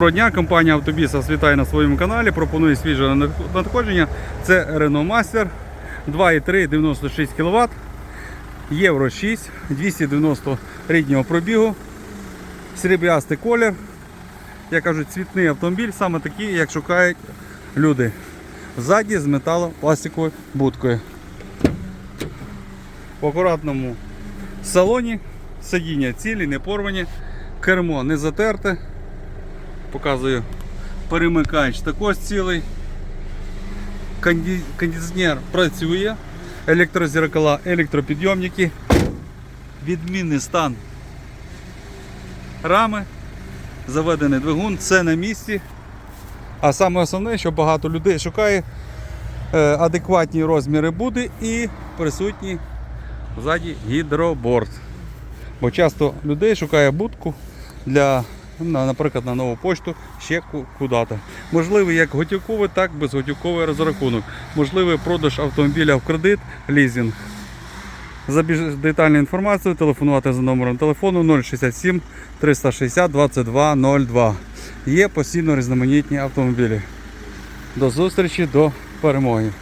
Доброго дня, компанія Автобіс вас вітає на своєму каналі. Пропонує свіже надходження. Це Renault Master 2,3 96 кВт, Євро 6, 290 ріднього пробігу, сріблястий колір. Я кажу, цвітний автомобіль, саме такий, як шукають люди. Ззаді з металопластиковою будкою. В акуратному салоні сидіння цілі, не порвані, кермо не затерте. Показую перемикач також цілий. Конді- Кондиціонер працює. Електрозеркала, електропідйомники. Відмінний стан рами. Заведений двигун, все на місці. А саме основне, що багато людей шукає е, адекватні розміри буди і присутній ззаді гідроборд. Бо часто людей шукає будку для, наприклад, на нову почту ще куди-то. Можливий як готівковий, так і безготівковий розрахунок. Можливий продаж автомобіля в кредит, лізинг. За більш детальну інформацію телефонувати за номером телефону 067 360 2202. Є постійно різноманітні автомобілі. До зустрічі, до перемоги.